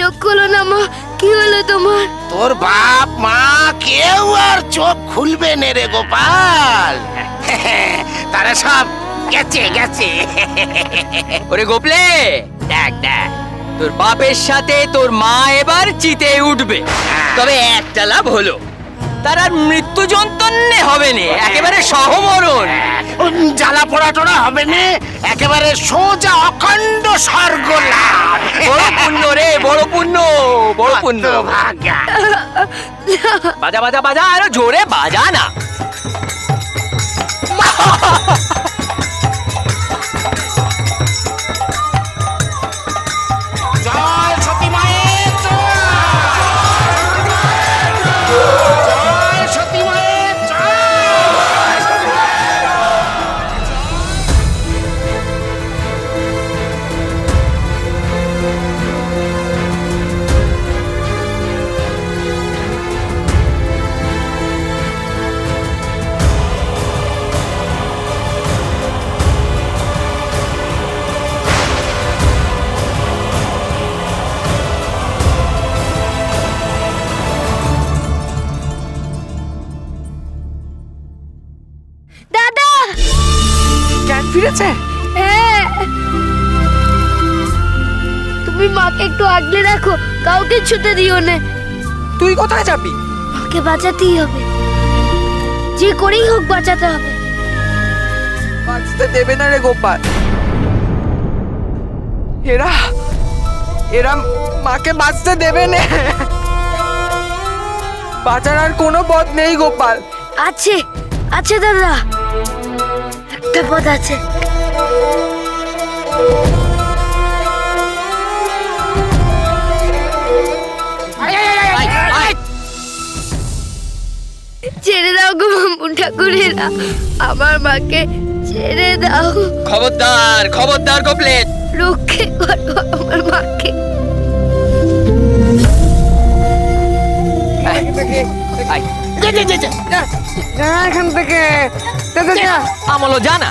চোখ খোলো না মা। কি হলো তোমার? তোর বাপ মা কেউ আর চোখ খুলবে নে রে গোপাল। তারা সব গেছে গেছে। ওরে গোপলে দেখ দেখ। তোর বাপের সাথে তোর মা এবার চিতে উঠবে। তবে একটা লাভ হলো। তার আর মৃত্যু হবে না একেবারে সহমরণ। জ্বালা পোড়া টোড়া হবে না একেবারে সোজা অখণ্ড স্বর্গ লাভ বড় পুণ্য রে বড় পুণ্য বড় পুণ্য। ভাগা বাজা বাজা বাজা আরও জোরে বাজা না। ফিরেছে? হ্যাঁ। তুমি মাকে একটু আগলে রাখো কাউকে ছুতে দিও না। তুই কোথায় যাবি? মাকে বাঁচাতেই হবে। যে করেই হোক বাঁচাতে হবে। বাঁচতে দেবে না রে গোপাল। এরা এরা মাকে বাঁচতে দেবে না। বাঁচার আর কোনো পথ নেই গোপাল। আছে আছে দাদা। একটা পথ আছে। ছেড়ে দাও গো মামু ঠাকুরেরা। আমার মাকে ছেড়ে দাও। খবরদার খবরদার গোপলে রক্ষে করো আমার মাকে। আয়, এখান থেকে। আমলো জানা।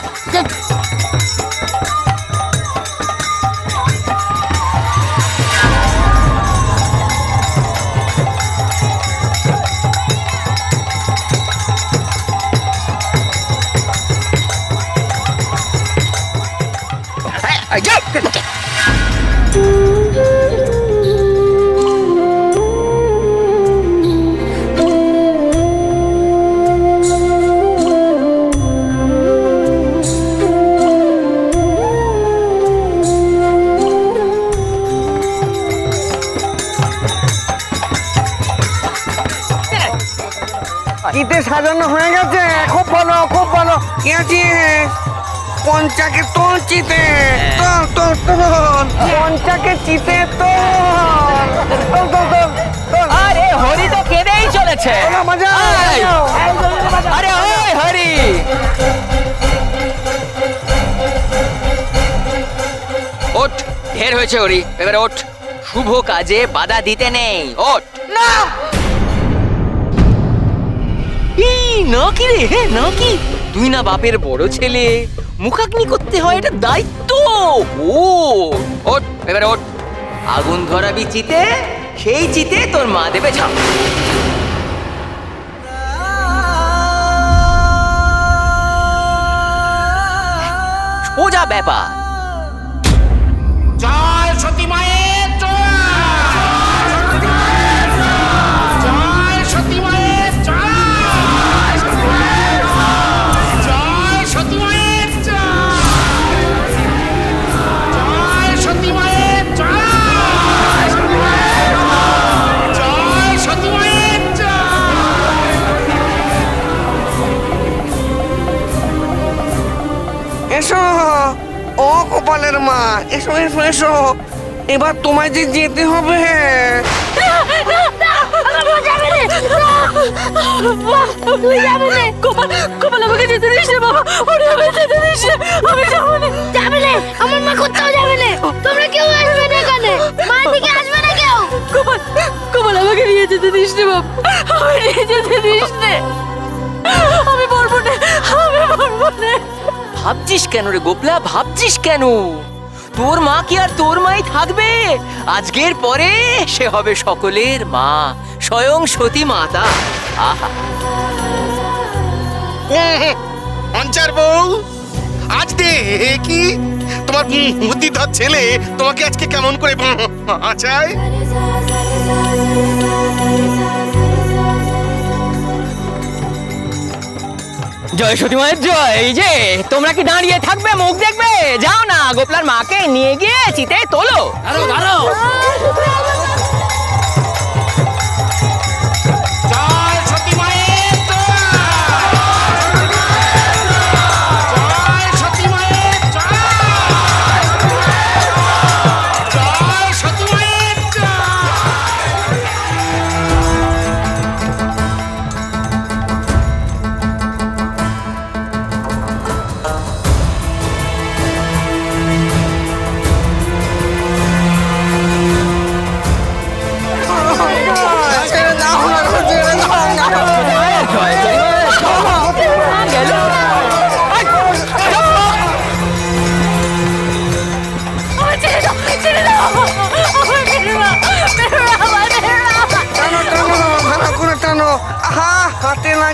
কিতে সাজানো হয়ে গেছে? খুব ভালো খুব ভালো। কি পঞ্চাকে তোল চিতে। তোল তোল তোল। পঞ্চাকে চিতে তোল। আরে হরি তো কেঁদেই চলেছে। মজা। আরে ওই হরি। ওঠ ঢের হয়েছে হরি। এবারে ওঠ। শুভ কাজে বাধা দিতে নেই। ওঠ। না! এই না কি রে? হে না কি তুই না বাপের বড় ছেলে। মুখাগ্নি করতে হয় এটা দায়িত্ব। ও, ওঠ, এবারে ওঠ। আগুন ধরাবি চিতে, সেই চিতে তোর মা দেবে ঝাঁপ। সোজা ব্যাপার। জয় ও গোপালের মা, এসো এসো এসো। এবার তোমায় যে যেতে হবে। আমার মা কোথাও যেতে দিস আমি নিয়ে যেতে দিস না, আমি পারব না আমি পারব না। ভাবছিস কেন রে গোপলা ভাবছিস কেন তোর মা কি আর তোর মাই থাকবে আজকের পরে সে হবে সকলের মা স্বয়ং সতী মাতা আহা পঞ্চার বউ আজ দে কি তোমার বুদ্ধিধর ছেলে তোমাকে আজকে কেমন করে বাঁচায় জয় সতী মায়ের জয়। এই যে তোমরা কি দাঁড়িয়ে থাকবে মুখ দেখবে? যাও না গোপলার মাকে নিয়ে গিয়ে চিতে তোলো। জয়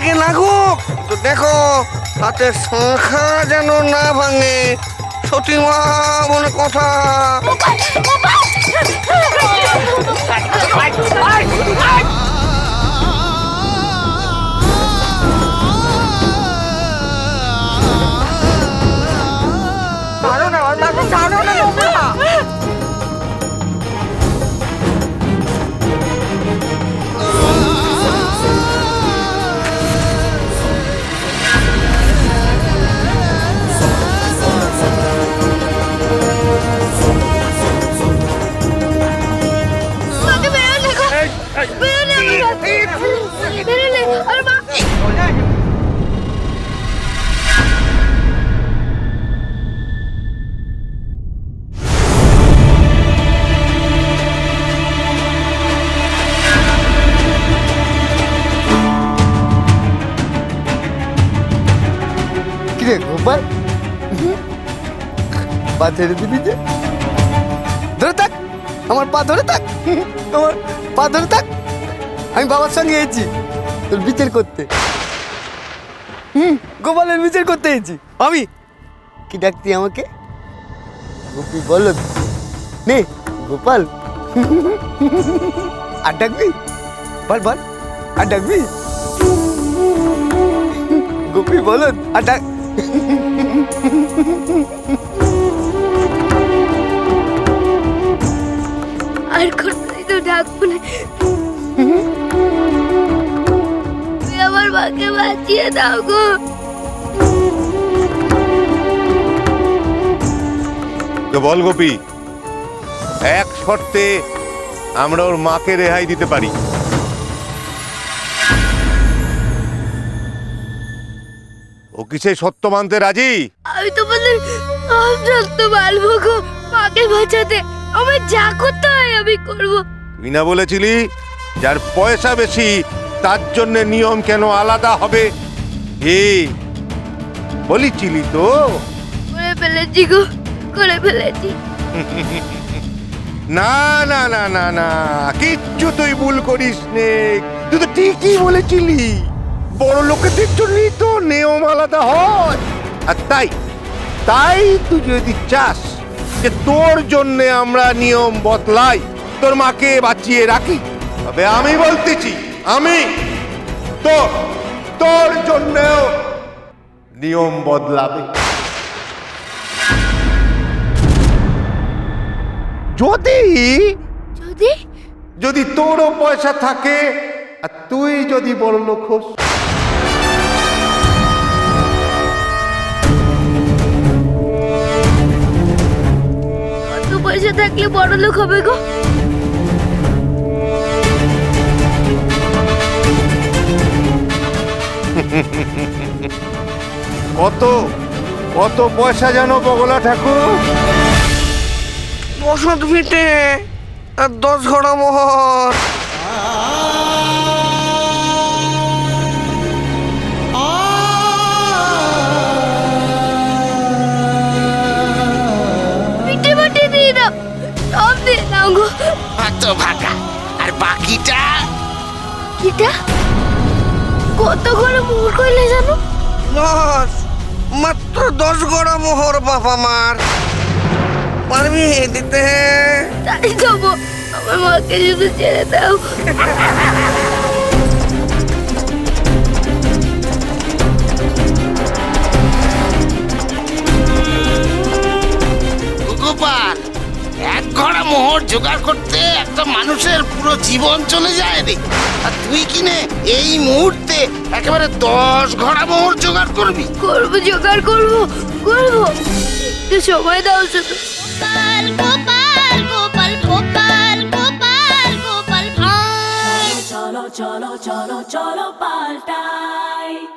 লাগে লাগুক। তো দেখো হাতের সংখ্যা যেন না ভাঙে। সতীমা বলে কথা। পা ছেড়ে দিবি যে। ধরে থাক, আমার পা ধরে থাক, আমার পা ধরে থাক। আমি বাবার সঙ্গে এসেছি, তোর বিচার করতে। হুম, গোপালের বিচার করতে এসেছি। আমি কি ডাকতি আমাকে? গোপী, বলো নে, গোপাল। আর ডাকবি? বল বল। আর ডাকবি? গোপী, বলো। আর ডাক আর কোনোদিন তো ডাকবো না। তুমি আমার মাকে বাঁচিয়ে দাও গো। তো বল গোপী এক শর্তে আমরা ওর মাকে রেহাই দিতে পারি। ও কি সেই সত্য মানতে রাজি? আমি তোমাদের সত্য পারব গো মাকে বাঁচাতে। আমার যা করতে হয় আমি করব। তুই না বলেছিলি যার পয়সা বেশি তার জন্য নিয়ম কেন আলাদা হবে? এ বলিছিলি তো। করে ফেলেছি গো করে ফেলেছি। না না না না না কিচ্ছু তুই ভুল করিস নে। তুই তো ঠিকই বলেছিলি বড় লোকেদের জন্যই তো নিয়ম আলাদা হয়। আর তাই তাই তুই যদি চাস যে তোর জন্য আমরা নিয়ম বদলাই। তোর মাকে বাঁচিয়ে রাখি। তবে আমি বলতেছি আমি তো তোর জন্যও নিয়ম বদলাবে। যদি যদি? যদি তোরও পয়সা থাকে আর তুই যদি বড় লোক হোস পয়সা থাকলে বড় লোক হবে গো। কত কত পয়সা যেন বগলা ঠাকুর? বসত ভিটে আর দশ ঘোড়া মোহর। হতভাগা আর বাকিটা? কিটা? কত করে মোহর কইলে জানো? দশ মাত্র দশ গড়া মোহর বাবা মার। পারবি দিতে তাই যাব। আমার মাকে শুধু ছেড়ে দাও। ঘড়া মোহর জোগাড় করতে একটা মানুষের পুরো জীবন চলে যায় রে আর তুই কিনে এই মুহূর্তে একেবারে দশ ঘড়া মোহর জোগাড় করবি? করব জোগাড় করব করব। একটু সময় দাও শুধু। Gopal Gopal Gopal Gopal Gopal Gopal Bhar cholo, cholo, cholo, cholo, paltai.